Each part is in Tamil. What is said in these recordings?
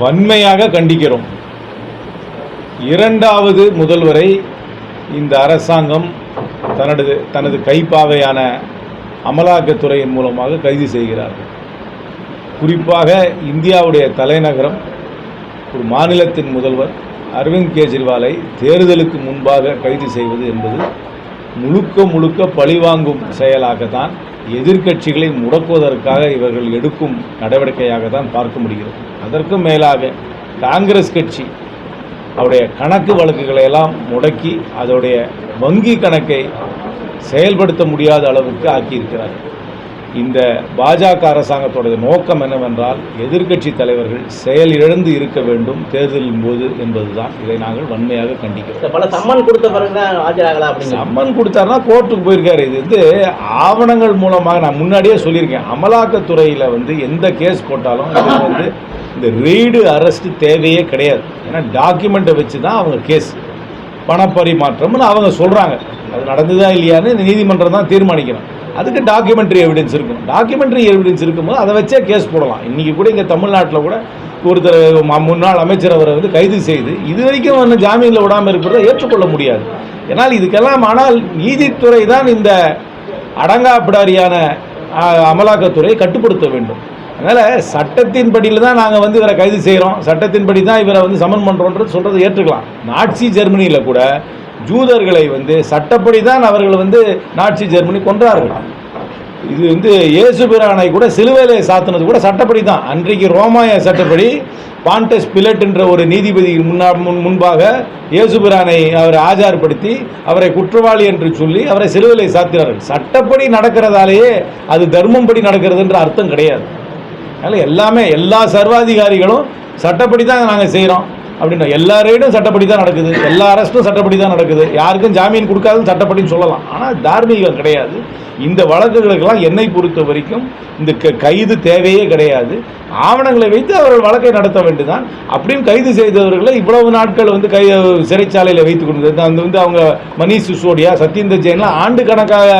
வன்மையாக கண்டிக்கிறோம். இரண்டாவது முதல்வரை இந்த அரசாங்கம் தனது தனது கைப்பாவையான அமலாக்கத்துறையின் மூலமாக கைது செய்கிறார்கள். குறிப்பாக இந்தியாவுடைய தலைநகரம் ஒரு மாநிலத்தின் முதல்வர் அரவிந்த் கெஜ்ரிவாலை தேர்தலுக்கு முன்பாக கைது செய்வது என்பது முழுக்க முழுக்க பழிவாங்கும் செயலாகத்தான் எதிர்க்கட்சிகளை முடக்குவதற்காக இவர்கள் எடுக்கும் நடவடிக்கையாக தான் பார்க்க முடிகிறது. அதற்கும் மேலாக காங்கிரஸ் கட்சி அவருடைய கணக்கு வழக்குகளை எல்லாம் முடக்கி அதோடைய வங்கி கணக்கை செயல்படுத்த முடியாத அளவுக்கு ஆக்கியிருக்கிறார்கள். இந்த பாஜக அரசாங்கத்தோட நோக்கம் என்னவென்றால் எதிர்க்கட்சி தலைவர்கள் செயலிழந்து இருக்க வேண்டும் தேர்தலின் போது என்பதுதான். இதை நாங்கள் வன்மையாக கண்டிக்கிறோம். பல சம்மன் கொடுத்த பிறகு தான் ஆஜராகலாம் அப்படிங்க சம்மன் கொடுத்தாருன்னா கோர்ட்டுக்கு போயிருக்காரு. இது வந்து ஆவணங்கள் மூலமாக நான் முன்னாடியே சொல்லியிருக்கேன். அமலாக்கத்துறையில் வந்து எந்த கேஸ் போட்டாலும் இது வந்து இந்த ரெய்டு அரெஸ்ட் தேவையே கிடையாது. ஏன்னா டாக்குமெண்ட்டை வச்சு தான் அவங்க கேஸ். பணப்பரிமாற்றம்னு அவங்க சொல்கிறாங்க அது நடந்ததா இல்லையான்னு இந்த நீதிமன்றம் தான் தீர்மானிக்கணும். அதுக்கு டாக்குமெண்ட்ரி எவிடன்ஸ் இருக்கும். டாக்குமெண்ட்ரி எவிடன்ஸ் இருக்கும்போது அதை வச்சே கேஸ் போடலாம். இன்றைக்கி கூட இங்கே தமிழ்நாட்டில் கூட ஒருத்தர் முன்னாள் அமைச்சர் அவரை வந்து கைது செய்து இது வரைக்கும் வந்து ஜாமீனில் விடாமல் இருக்கிறத ஏற்றுக்கொள்ள முடியாது. ஏன்னால் இதுக்கெல்லாம் ஆனால் நீதித்துறை தான் இந்த அடங்காப்பிடாரியான ஆ, அமலாக்கத்துறையை கட்டுப்படுத்த வேண்டும். அதனால் சட்டத்தின் படியில் தான் நாங்கள் வந்து இவரை கைது செய்கிறோம் சட்டத்தின்படி தான் இவரை வந்து சமன் பண்ணுறோன்றது சொல்கிறத ஏற்றுக்கலாம். நாட்சி ஜெர்மனியில் கூட ஜூதர்களை வந்து சட்டப்படி தான் அவர்கள் வந்து நாட்சி ஜெர்மனி கொன்றார்கள். இது வந்து இயேசு பிரானை கூட சிலுவையிலே சாத்தினது கூட சட்டப்படி தான் அன்றைக்கு ரோமாய சட்டப்படி பாண்டஸ் பிலட் என்ற ஒரு நீதிபதி முன்னா முன் முன்பாக இயேசு பிரானை அவரை ஆஜார்படுத்தி அவரை குற்றவாளி என்று சொல்லி அவரை சிலுவையிலே சாத்தினார்கள். சட்டப்படி நடக்கிறதாலேயே அது தர்மம்படி நடக்கிறதுன்ற அர்த்தம் கிடையாது. அதனால் எல்லாமே எல்லா சர்வாதிகாரிகளும் சட்டப்படி தான் நாங்கள் செய்கிறோம் அப்படின்னா எல்லா ரைடும் சட்டப்படி தான் நடக்குது. எல்லா அரெஸ்ட்டும் சட்டப்படி தான் நடக்குது. யாருக்கும் ஜாமீன் கொடுக்காதுன்னு சட்டப்படின்னு சொல்லலாம். ஆனால் தார்மீகம் கிடையாது. இந்த வழக்குகளுக்கெல்லாம் என்னை பொறுத்த வரைக்கும் இந்த க கைது தேவையே கிடையாது. ஆவணங்களை வைத்து அவர்கள் வழக்கை நடத்த வேண்டுதான். அப்படியும் கைது செய்தவர்களை இவ்வளவு நாட்கள் வந்து கை சிறைச்சாலையில் வைத்துக் கொண்டு அந்த வந்து அவங்க மணீஷ் சிசோடியா சத்யேந்தர் ஜெயின்லாம் ஆண்டு கணக்காக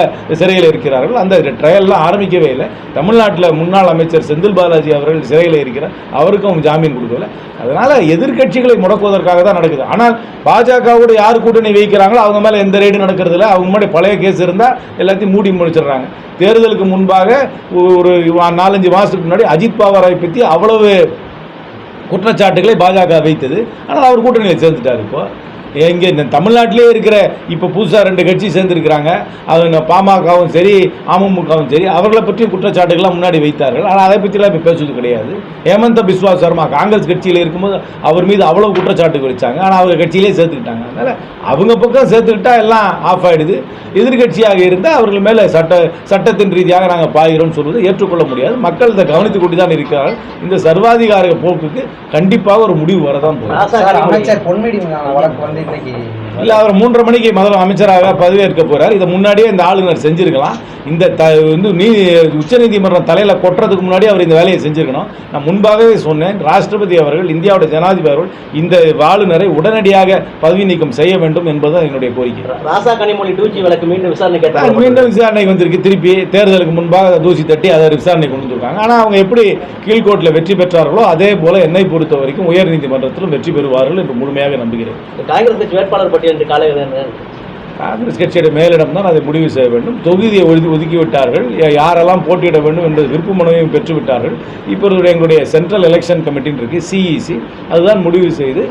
சிறையில் இருக்கிறார்கள். அந்த ட்ரையல்லாம் ஆரம்பிக்கவே இல்லை. தமிழ்நாட்டில் முன்னாள் அமைச்சர் செந்தில் பாலாஜி அவர்கள் சிறையில் இருக்கிறார். அவருக்கும் ஜாமீன் கொடுக்கல. அதனால் எதிர்க்கட்சிகளை முடக்குவதற்காக தான் நடக்குது. ஆனால் பாஜகவோட யார் கூட்டணி வைக்கிறாங்களோ அவங்க மேலே எந்த ரெய்டு இல்லை அவங்க முன்னாடி பழைய கேஸ் இருந்தால் எல்லாத்தையும் மூடி முடிச்சிடுறாங்க தேர்தலுக்கு முன்பாக ஒரு நாலஞ்சு மாதத்துக்கு முன்னாடி அஜித் பவாரை பற்றி அவ்வளவு குற்றச்சாட்டுகளை பாஜக வைத்தது. ஆனால் அவர் கூட்டணியில் சேர்ந்துட்டார் இப்போ. எங்கே இந்த தமிழ்நாட்டிலே இருக்கிற இப்போ புதுசாக ரெண்டு கட்சி சேர்ந்துருக்கிறாங்க. அவங்க பாமகவும் சரி அமமுகவும் சரி அவர்களை பற்றியும் குற்றச்சாட்டுகள்லாம் முன்னாடி வைத்தார்கள். ஆனால் அதை பற்றிலாம் இப்போ பேசுவது கிடையாது. ஹேமந்த பிஸ்வா சர்மா காங்கிரஸ் கட்சியில் இருக்கும்போது அவர் மீது அவ்வளோ குற்றச்சாட்டுகள் வச்சாங்க. ஆனால் அவங்க கட்சியிலே சேர்த்துக்கிட்டாங்க. அதனால் அவங்க பக்கம் சேர்த்துக்கிட்டா எல்லாம் ஆஃப் ஆகிடுது எதிர்கட்சியாக இருந்தால் அவர்கள் மேலே சட்ட சட்டத்தின் ரீதியாக நாங்கள் பாய்கிறோம்னு சொல்வது ஏற்றுக்கொள்ள முடியாது. மக்கள் இதை கவனித்துக் கொண்டு தான் இருக்கிறார்கள். இந்த சர்வாதிகார போக்குக்கு கண்டிப்பாக ஒரு முடிவு வரதான் போகும் அமைச்சர் பொன்மிடி வழக்கு வந்து 那个 இல்லை அவர் மூன்றரை மணிக்கு முதல்ல அமைச்சராக பதவியேற்க போறார். இதை முன்னாடியே இந்த ஆளுநர் செஞ்சிருக்கலாம். இந்த த வந்து நீ உச்சநீதிமன்றம் தலையில் கொட்டுறதுக்கு முன்னாடி அவர் இந்த வேலையை செஞ்சிருக்கணும். நான் முன்பாகவே சொன்னேன் ராஷ்டிரபதி அவர்கள் இந்தியாவுடைய ஜனாதிபதி அவர்கள் இந்த ஆளுநரை உடனடியாக பதவி நீக்கம் செய்ய வேண்டும் என்பதுதான் என்னுடைய கோரிக்கை. ராசா கனிமொழி டூஜி வழக்கு மீண்டும் விசாரணை கேட்டாங்க மீண்டும் விசாரணைக்கு வந்திருக்கு. திருப்பி தேர்தலுக்கு முன்பாக தூசி தட்டி அதை விசாரணை கொண்டு வந்திருக்காங்க. ஆனால் அவங்க எப்படி கீழ்கோர்ட்டில் வெற்றி பெற்றார்களோ அதே போல என்னை பொறுத்த வரைக்கும் உயர்நீதிமன்றத்திலும் வெற்றி பெறுவார்கள் என்று முழுமையாக நம்புகிறேன். காங்கிரஸ் வேட்பாளர் பட்டியல் காலை வெளியிடுறாங்க. காங்கிரஸ் கட்சியோட மேலிடம் தான் அதை முடிவு செய்ய வேண்டும். தொகுதியை ஒதுக்கி ஒதுக்கி விட்டார்கள் யா- யாரெல்லாம் போட்டியிட வேண்டும் என்ற விருப்ப மனுவையும் பெற்று விட்டார்கள் இப்பொழுது எங்களுடைய சென்ட்ரல் எலெக்ஷன் கமிட்டின்னு இருக்கு சிஇசி அதுதான் முடிவு செய்து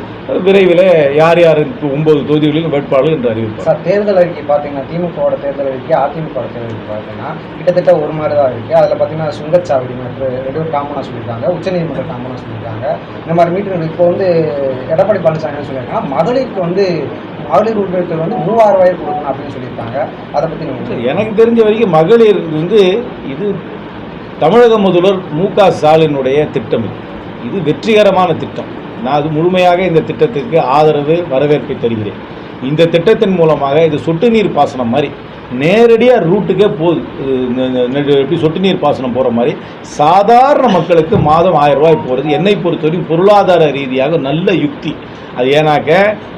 விரைவில் யார் யார் ஒன்பது தொகுதிகளிலும் வேட்பாளர்கள் என்று அறிவிப்பார் சார் தேர்தல் அறிக்கை பார்த்தீங்கன்னா திமுகவோட தேர்தல் அறிக்கை அதிமுக தேர்தல் அறிக்கை பார்த்தீங்கன்னா கிட்டத்தட்ட ஒரு மாதிரி தான் இருக்குது அதில் பார்த்தீங்கன்னா சுங்கச்சாவடி ரெண்டு காமனாக சொல்லியிருக்காங்க உச்சநீதிமன்றம் காமனாக சொல்லியிருக்காங்க. இந்த மாதிரி மீட்டிங் இப்போ வந்து எடப்பாடி பழனிசாமி என்ன சொல்லியிருக்காங்க மகளிருக்கு வந்து மகளிர் உரிமைகள் வந்து மூவாயிரம் ரூபாய் கொடுக்கணும் அப்படின்னு சொல்லியிருக்காங்க. அதை பற்றி நீங்கள் எனக்கு தெரிஞ்ச வரைக்கும் மகளிர் வந்து இது தமிழக முதல்வர் மு க ஸ்டாலினுடைய திட்டம் இது. இது வெற்றிகரமான திட்டம். நான் அது முழுமையாக இந்த திட்டத்திற்கு ஆதரவு வரவேற்பை தருகிறேன். இந்த திட்டத்தின் மூலமாக இது சொட்டு நீர் பாசனம் மாதிரி நேரடியாக ரூட்டுக்கே போகுது எப்படி சொட்டு நீர் பாசனம் போகிற மாதிரி சாதாரண மக்களுக்கு மாதம் ஆயிரம் ரூபாய் போகிறது என்னை பொறுத்தவரைக்கும் பொருளாதார ரீதியாக நல்ல யுக்தி. அது ஏன்னாக்க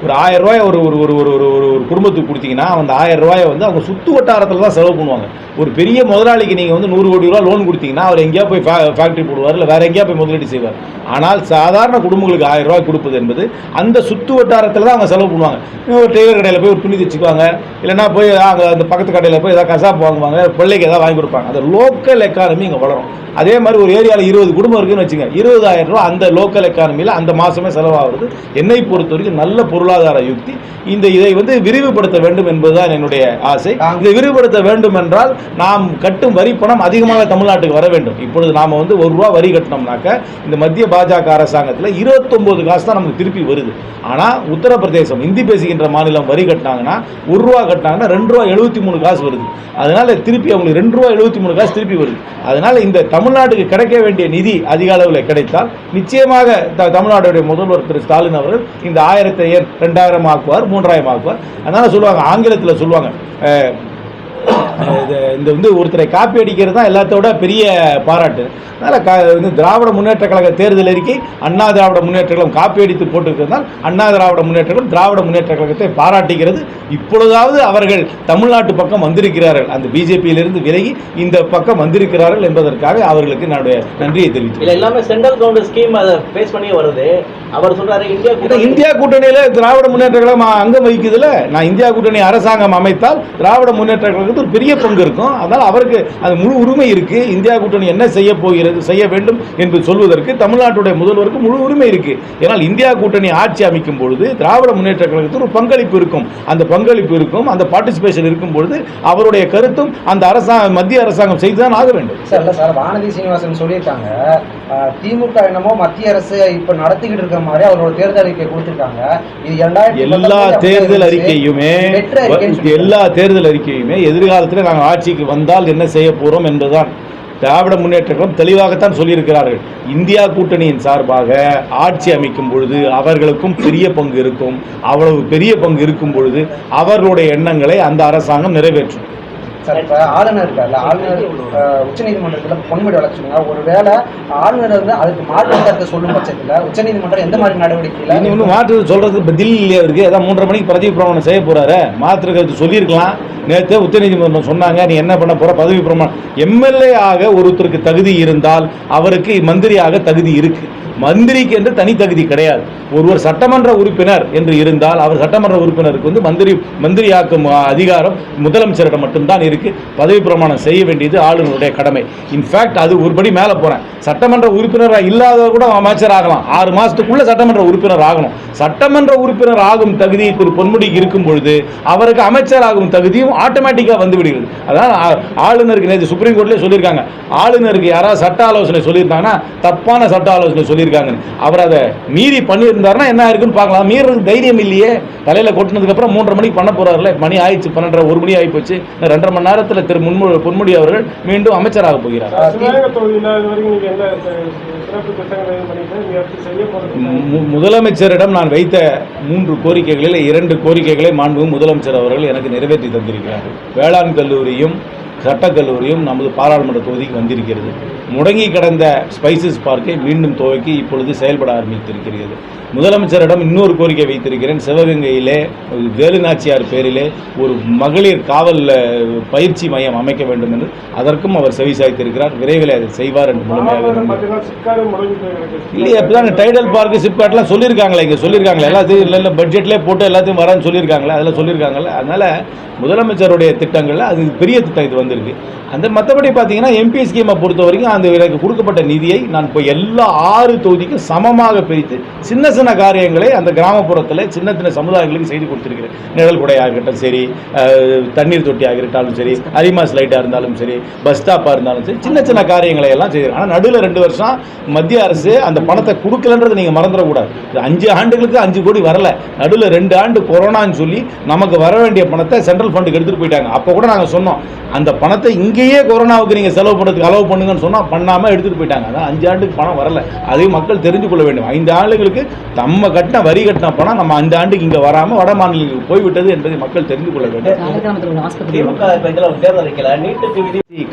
ஒரு ஆயிரம் ரூபாய் ஒரு ஒரு ஒரு ஒரு ஒரு ஒரு ஒரு குடும்பத்துக்கு கொடுத்தீங்கன்னா அந்த ஆயிரம் ரூபாயை வந்து அவங்க சுற்று வட்டாரத்தில் தான் செலவு பண்ணுவாங்க. ஒரு பெரிய முதலாளிக்கு நீங்கள் வந்து நூறு கோடி ரூபா லோன் கொடுத்தீங்கன்னா அவர் எங்கேயா போய் ஃபேக்ட்ரி போடுவார் இல்லை வேறு எங்கேயா போய் முதலீடு செய்வார். ஆனால் சாதாரண குடும்பங்களுக்கு ஆயிரம் ரூபாய் கொடுப்பது என்பது அந்த சுற்று வட்டாரத்தில் தான் அவங்க செலவு பண்ணுவாங்க. ஒரு டெய்லர் கடையில் போய் ஒரு துணி தைச்சுக்குவாங்க. இல்லைன்னா போய் அங்கே அந்த பக்கத்து கடையில் போய் ஏதாவது கசாப்பு வாங்குவாங்க பிள்ளைக்கு ஏதாவது வாங்கி கொடுப்பாங்க. அந்த லோக்கல் எக்கானமி இங்கே வளரும். அதே மாதிரி ஒரு ஏரியாவில் இருபது குடும்பம் இருக்குன்னு வச்சுங்க இருபதாயிரம் ரூபா அந்த லோக்கல் எக்கானமியில் அந்த மாதமே செலவாகிறது. என்னை பொறுத்த வரைக்கும் நல்ல பொருளாதார யுக்தி. இந்த இதை வந்து விரிவுபடுத்த வேண்டும் என்பதுதான் என்னுடைய ஆசை. இதை விரிவுபடுத்த வேண்டும் என்றால் நாம் கட்டும் வரி பணம் அதிகமாக தமிழ்நாட்டுக்கு வர வேண்டும். இப்பொழுது நாம் வந்து ஒரு ரூபா வரி கட்டினோம்னாக்க இந்த மத்திய பாஜக அரசாங்கத்தில் இருபத்தொம்போது காசு தான் நமக்கு திருப்பி வருது. ஆனால் உத்தரப்பிரதேசம் இந்தி பேசுகின்ற மாநிலம் வரி கட்டினாங்கன்னா ஒரு ரூபா கட்டினாங்கன்னா ரெண்டு ரூபா எழுபத்தி மூணு காசு வருது. அதனால திருப்பி அவங்களுக்கு ரெண்டு ரூபா எழுபத்தி மூணு காசு திருப்பி வருது. அதனால இந்த தமிழ்நாட்டுக்கு கிடைக்க வேண்டிய நிதி அதிக அளவில் கிடைத்தால் நிச்சயமாக த- தமிழ்நாடுடைய முதல்வர் திரு ஸ்டாலின் அவர்கள் இந்த ஆயிரத்தை ஏன் ரெண்டாயிரம் ஆக்குவார் மூன்றாயிரம் ஆக்குவார். அதனால சொல்லுவாங்க ஆங்கிலத்தில் சொல்லுவாங்க இந்த வந்து ஒருத்தரை காப்பி அடிக்கிறது தான் எல்லாத்தோட பெரிய பாராட்டு. அதனால் கா வந்து திராவிட முன்னேற்ற கழக தேர்தல் அறிக்கை அண்ணா திராவிட முன்னேற்ற கழகம் காப்பி அடித்து போட்டிருக்கிறதால் அண்ணா திராவிட முன்னேற்ற கழகம் திராவிட முன்னேற்ற கழகத்தை பாராட்டுகிறது. இப்பொழுதாவது அவர்கள் தமிழ்நாட்டு பக்கம் வந்திருக்கிறார்கள். அந்த பிஜேபியிலிருந்து விலகி இந்த பக்கம் வந்திருக்கிறார்கள் என்பதற்காக அவர்களுக்கு என்னுடைய நன்றியை இல்ல தெரிவித்துள்ளேன் எல்லாமே சென்ட்ரல் கவர்மெண்ட் ஸ்கீம் அதை பேஸ் பண்ணி வருது. அவர் சொல்றாரு இந்தியா இந்தியா கூட்டணியில திராவிட முன்னேற்ற கழகம் அங்கம் வகிக்குதுல நான் இந்தியா கூட்டணி அரசாங்கம் அமைத்தால் திராவிட முன்னேற்ற கழகத்துக்கு ஒரு பெரிய பங்கு இருக்கும். அதனால் அவருக்கு அது முழு உரிமை இருக்கு. இந்தியா கூட்டணி என்ன செய்ய போகிறது செய்ய வேண்டும் என்று சொல்வதற்கு தமிழ்நாட்டுடைய முதல்வருக்கு முழு உரிமை இருக்கு. ஏனால் இந்தியா கூட்டணி ஆட்சி அமைக்கும் பொழுது திராவிட முன்னேற்ற கழகத்துக்கு ஒரு பங்களிப்பு இருக்கும். அந்த பங்களிப்பு இருக்கும் அந்த பார்ட்டிசிபேஷன் இருக்கும் பொழுது அவருடைய கருத்தும் அந்த அரசாங்க மத்திய அரசாங்கம் செய்துதான் ஆக வேண்டும். சார் இல்லை சார் வானதி சீனிவாசன் சொல்லியிருக்காங்க. திமுக என்னமோ மத்திய அரசு இப்போ நடத்திக்கிட்டு இருக்க மாதிரி அவரோட தேர்தல் அறிக்கை கொடுத்துருக்காங்க. இது எல்லா தேர்தல் அறிக்கையுமே. எல்லா தேர்தல் அறிக்கையுமே எதிர்காலத்தில் நாங்கள் ஆட்சிக்கு வந்தால் என்ன செய்ய போறோம் என்பதுதான் திராவிட முன்னேற்ற கழகம் தெளிவாகத்தான் சொல்லியிருக்கிறார்கள். இந்தியா கூட்டணியின் சார்பாக ஆட்சி அமைக்கும் பொழுது அவர்களுக்கும் பெரிய பங்கு இருக்கும். அவ்வளவு பெரிய பங்கு இருக்கும் பொழுது அவர்களுடைய எண்ணங்களை அந்த அரசாங்கம் நிறைவேற்றும். சார் இப்போ ஆளுநர் இருக்கார்ல ஆளுநர் உச்சநீதிமன்றத்தில் பொன்முடி வழக்கு சொன்னாங்க ஒருவேளை ஆளுநர் வந்து அதுக்கு மாற்று கருத்தை சொல்லும் பட்சத்தில் உச்சநீதிமன்றம் எந்த மாதிரி நடவடிக்கையில் நீ ஒன்றும் மாற்று சொல்கிறது பதில் இல்லையா இருக்குது ஏதாவது மூன்றரை மணிக்கு பதவி பிரமாணம் செய்ய போறாரு. மாற்று கருத்து சொல்லியிருக்கலாம். நேற்று உச்சநீதிமன்றம் சொன்னாங்க நீ என்ன பண்ண போகிற பதவி பிரமாணம். எம்எல்ஏ ஆக ஒருத்தருக்கு தகுதி இருந்தால் அவருக்கு மந்திரியாக தகுதி இருக்குது மந்திரிக்கு என்று தனி தகுதி கிடையாது. ஒருவர் சட்டமன்ற உறுப்பினர் என்று இருந்தால் அவர் சட்டமன்ற உறுப்பினருக்கு வந்து மந்திரி மந்திரியாக்கும் அதிகாரம் முதலமைச்சரிடம் மட்டும்தான் இருக்கு. பதவி பிரமாணம் செய்ய வேண்டியது ஆளுநருடைய கடமை. இன்ஃபேக்ட் அது ஒருபடி மேலே போறேன். சட்டமன்ற உறுப்பினராக இல்லாத கூட அமைச்சர் ஆகலாம். ஆறு மாசத்துக்குள்ள சட்டமன்ற உறுப்பினர் ஆகணும். சட்டமன்ற உறுப்பினர் ஆகும் தகுதி திரு பொன்முடி இருக்கும் பொழுது அவருக்கு அமைச்சர் ஆகும் தகுதியும் ஆட்டோமேட்டிக்காக வந்து விடுகிறது. அதான் ஆளுநருக்கு நேற்று சுப்ரீம் கோர்ட்லேயே சொல்லியிருக்காங்க. ஆளுநருக்கு யாராவது சட்ட ஆலோசனை சொல்லியிருந்தாங்கன்னா தப்பான சட்ட ஆலோசனை சொல்லி சொல்லியிருக்காங்க அவர் அதை மீறி பண்ணியிருந்தாருன்னா என்ன இருக்குன்னு பார்க்கலாம். மீறதுக்கு தைரியம் இல்லையே. தலையில் கொட்டினதுக்கு அப்புறம் மூன்றரை மணிக்கு பண்ண போறாருல. மணி ஆயிடுச்சு பன்னெண்டரை ஒரு மணி ஆகி போச்சு. ரெண்டரை மணி நேரத்தில் திரு முன்மொழி பொன்முடி அவர்கள் மீண்டும் அமைச்சராக போகிறார். முதலமைச்சரிடம் நான் வைத்த மூன்று கோரிக்கைகளில் இரண்டு கோரிக்கைகளை மாண்பு முதலமைச்சர் அவர்கள் எனக்கு நிறைவேற்றி தந்திருக்கிறார்கள். வேளாண் கல்லூரியும் சட்டக்கல்லூரியும் நமது பாராளுமன்ற தொகுதிக்கு வந்திருக்கிறது. முடங்கி கிடந்த ஸ்பைசஸ் பார்க்கை மீண்டும் துவக்கி இப்பொழுது செயல்பட ஆரம்பித்திருக்கிறது. முதலமைச்சரிடம் இன்னொரு கோரிக்கை வைத்திருக்கிறேன். சிவகங்கையிலே வேலுநாச்சியார் பேரிலே ஒரு மகளிர் காவல் பயிற்சி மையம் அமைக்க வேண்டும் என்று அதற்கும் அவர் செவிசாய்த்திருக்கிறார் விரைவில் அதை செய்வார் என்று முழுமையாக இல்லையே அப்பதான் டைடல் பார்க் சிப்காட்லாம் சொல்லியிருக்காங்களே இங்கே சொல்லியிருக்காங்களே. எல்லாத்தையும் இல்லை இல்லை பட்ஜெட்லேயே போட்டு எல்லாத்தையும் வரேன்னு சொல்லியிருக்காங்களே அதில் சொல்லியிருக்காங்களே அதனால முதலமைச்சருடைய திட்டங்களில் அது பெரிய திட்டம் இது வந்திருக்கு. அந்த மற்றபடி பார்த்தீங்கன்னா எம்பி ஸ்கீமை பொறுத்த வரைக்கும் அந்த எனக்கு கொடுக்கப்பட்ட நிதியை நான் இப்போ எல்லா ஆறு தொகுதிக்கும் சமமாக பிரித்து சின்ன சின்ன காரியங்களை அந்த கிராமப்புறத்தில் சின்ன சின்ன சமுதாயங்களுக்கு செய்து கொடுத்துருக்கிறேன். நிழல் குடையாக இருக்கட்டும் சரி தண்ணீர் தொட்டியாக இருக்கட்டாலும் சரி அரிமாஸ் லைட்டாக இருந்தாலும் சரி பஸ் ஸ்டாப்பாக இருந்தாலும் சரி சின்ன சின்ன காரியங்களை எல்லாம் செய்திருக்கேன் ஆனால் நடுவில் ரெண்டு வருஷம் மத்திய அரசு அந்த பணத்தை கொடுக்கலன்றது நீங்கள் மறந்துடக்கூடாது. அஞ்சு ஆண்டுகளுக்கு அஞ்சு கோடி வரல. நடுவில் ரெண்டு ஆண்டு கொரோனான்னு சொல்லி நமக்கு வர வேண்டிய பணத்தை சென்ட்ரல் ஃபண்டுக்கு எடுத்துகிட்டு போயிட்டாங்க. அப்போ கூட நாங்கள் சொன்னோம் அந்த பணத்தை இங்கேயே கொரோனாவுக்கு நீங்கள் செலவு பண்ணுறதுக்கு அலோவ் பண்ணுங்கன்னு சொன்னால் பண்ணாமல் எடுத்துகிட்டு போயிட்டாங்க. அதான் அஞ்சு ஆண்டுக்கு பணம் வரல. அதையும் மக்கள் தெரிஞ்சு கொள்ள வேண்டும். ஐந்து ஆண்டுகளுக்கு நம்ம கட்டின வரி கட்டின பணம் நம்ம அந்த ஆண்டுக்கு இங்கே வராமல் வட மாநிலங்களுக்கு போய்விட்டது என்பதை மக்கள் தெரிந்து கொள்ள வேண்டும். விதி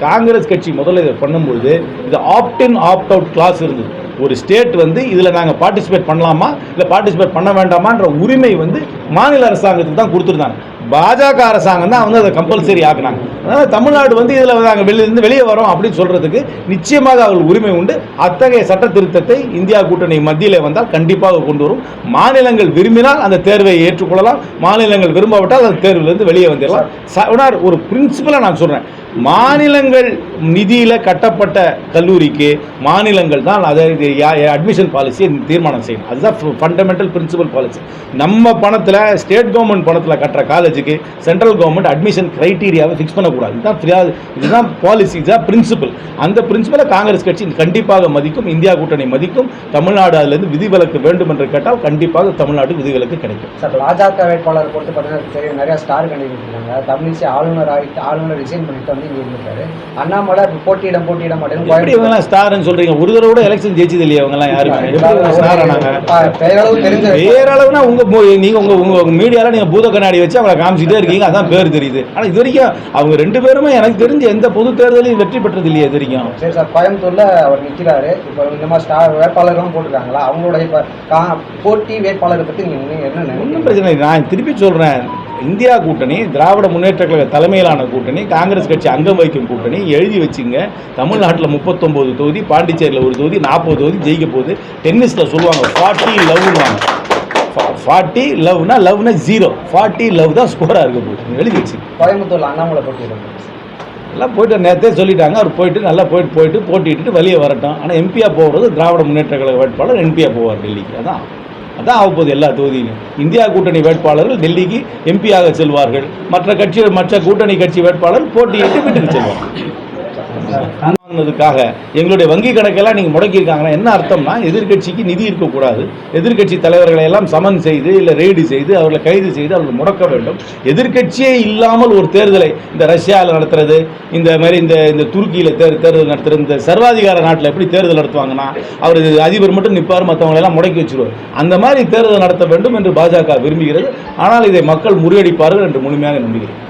கட்சி முதல்ல இதை பண்ணும்பொழுது இது opt in opt out clause இருந்தது. ஒரு ஸ்டேட் வந்து இதில் நாங்கள் பார்ட்டிசிபேட் பண்ணலாமா? இல்லை பார்ட்டிசிபேட் பண்ண வேண்டாமான்ற உரிமை வந்து மாநில அரசாங்கத்துக்கு தான் கொடுத்துருந்தாங்க. பாஜக அரசாங்கம் தான் வந்து அதை கம்பல்சரி ஆக்குனாங்க. அதனால் தமிழ்நாடு வந்து இதில் நாங்கள் வெளியிருந்து வெளியே வரோம் அப்படின்னு சொல்கிறதுக்கு நிச்சயமாக அவர்கள் உரிமை உண்டு. அத்தகைய சட்ட திருத்தத்தை இந்தியா கூட்டணி மத்தியில் வந்தால் கண்டிப்பாக கொண்டு வரும். மாநிலங்கள் விரும்பினால் அந்த தேர்வை ஏற்றுக்கொள்ளலாம். மாநிலங்கள் விரும்பாவிட்டால் அந்த தேர்விலிருந்து வெளியே வந்துடலாம். ஒரு பிரின்சிபலாக நான் சொல்கிறேன் மாநிலங்கள் நிதியில் கட்டப்பட்ட கல்லூரிக்கு மாநிலங்கள் தான் அதை அட்மிஷன் பாலிசியை தீர்மானம் செய்யணும். அதுதான் ஃபண்டமெண்டல் பிரின்சிபல் பாலிசி நம்ம பணத்தில் ஸ்டேட் கவர்மெண்ட் பணத்தில் கட்டுற காலேஜுக்கு சென்ட்ரல் கவர்மெண்ட் அட்மிஷன் க்ரைட்டீரியாவை ஃபிக்ஸ் பண்ணக்கூடாது. இதுதான் ஃப்ரீயா- இதுதான் பாலிசி இதுதான் பிரின்சிபல் அந்த பிரின்சிபலை காங்கிரஸ் கட்சி கண்டிப்பாக மதிக்கும் இந்தியா கூட்டணி மதிக்கும் தமிழ்நாடு அதுலேருந்து விதிவிலக்கு வேண்டும் என்று கேட்டால் கண்டிப்பாக தமிழ்நாடு விதிவிலக்கு கிடைக்கும். சார் பாஜக வேட்பாளர் பொறுத்து பார்த்தீங்கன்னா தெரியும் நிறைய ஸ்டார் கண்டிப்பாக இருக்காங்க தமிழிசை ஆளுநர் ஆகிட்டு ஆளுநர் ரிசைன் பண்ணிட்டு வந்து இங்கே இருந்திருக்காரு. அண்ணாமலை போட்டியிட எப்படி கோயம்புத்தூர். இவங்கெல்லாம் ஸ்டார்னு சொல்றீங்க? ஒரு தடவை கூட எலெக்ஷன் ஜெயிச்சது இல்லையா இவங்கெல்லாம் யாருமே? ஸ்டார் ஆனாங்க ஆ, பெயரளவு தெரிஞ்ச பேரளவுனா உங்க நீங்க உங்க உங்க மீடியால நீங்க பூத கண்ணாடி வச்சு அவங்களை காமிச்சிட்டே இருக்கீங்க. அதான் பேர் தெரியுது. ஆனா இது வரைக்கும் அவங்க ரெண்டு பேருமே எனக்கு தெரிஞ்சு எந்த பொது தேர்தலையும் வெற்றி பெற்றது இல்லையா இது வரைக்கும். சரி சார் கோயம்புத்தூர்ல அவர் நிற்கிறாரு இப்போ இந்த மாதிரி ஸ்டார் வேட்பாளர்களும் போட்டிருக்காங்களா? அவங்களோட இப்போ போட்டி வேட்பாளரை பற்றி நீங்கள் என்ன ஒன்றும் பிரச்சனை இல்லை. நான் திருப்பி சொல்றேன். இந்தியா கூட்டணி திராவிட முன்னேற்ற கழக தலைமையிலான கூட்டணி காங்கிரஸ் கட்சி அங்கம் வகிக்கும் கூட்டணி எழுதி வச்சுங்க. தமிழ்நாட்டில் முப்பத்தொம்போது தொகுதி பாண்டிச்சேரியில் ஒரு தொகுதி நாற்பது தொகுதி ஜெயிக்க போகுது. டென்னிஸில் சொல்லுவாங்க ஃபார்ட்டி லவ்னுவாங்க ஃபார்ட்டி லவ்னா லவ்னா ஜீரோ. ஃபார்ட்டி லவ் தான் ஸ்கோராக இருக்க போகுது. எழுதி வச்சு கோயம்புத்தூர்ல அண்ணாமலை போட்டியிடும் எல்லாம் போயிட்டு நேற்றே சொல்லிட்டாங்க. அவர் போயிட்டு நல்லா போயிட்டு போயிட்டு போட்டிட்டு வெளியே வரட்டும். ஆனால் எம்பியாக போகிறது திராவிட முன்னேற்ற கழக வேட்பாளர் எம்பியாக போவார் டெல்லிக்கு. அதான். அதான் ஆகப்போகுது எல்லா தொகுதியிலும். இந்தியா கூட்டணி வேட்பாளர்கள் டெல்லிக்கு எம்பியாக செல்வார்கள். மற்ற கட்சிகள் மற்ற கூட்டணி கட்சி வேட்பாளர் போட்டியிட்டு வீட்டுக்கு செல்வார்கள். வாங்கினதுக்காக எங்களுடைய வங்கி கணக்கெல்லாம் நீங்கள் முடக்கியிருக்காங்கன்னா என்ன அர்த்தம்னா எதிர்க்கட்சிக்கு நிதி இருக்கக்கூடாது. எதிர்க்கட்சி தலைவர்களை எல்லாம் சமன் செய்து இல்லை ரெய்டு செய்து அவர்களை கைது செய்து அவர்களை முடக்க வேண்டும். எதிர்க்கட்சியே இல்லாமல் ஒரு தேர்தலை இந்த ரஷ்யாவில் நடத்துறது இந்த மாதிரி இந்த இந்த துருக்கியில் தேர் தேர்தல் நடத்துறது இந்த சர்வாதிகார நாட்டில் எப்படி தேர்தல் நடத்துவாங்கன்னா அவர் அதிபர் மட்டும் நிற்பார் மற்றவங்களெல்லாம் முடக்கி வச்சிருவார். அந்த மாதிரி தேர்தல் நடத்த வேண்டும் என்று பாஜக விரும்புகிறது. ஆனால் இதை மக்கள் முறியடிப்பார்கள் என்று முழுமையாக நம்புகிறேன்.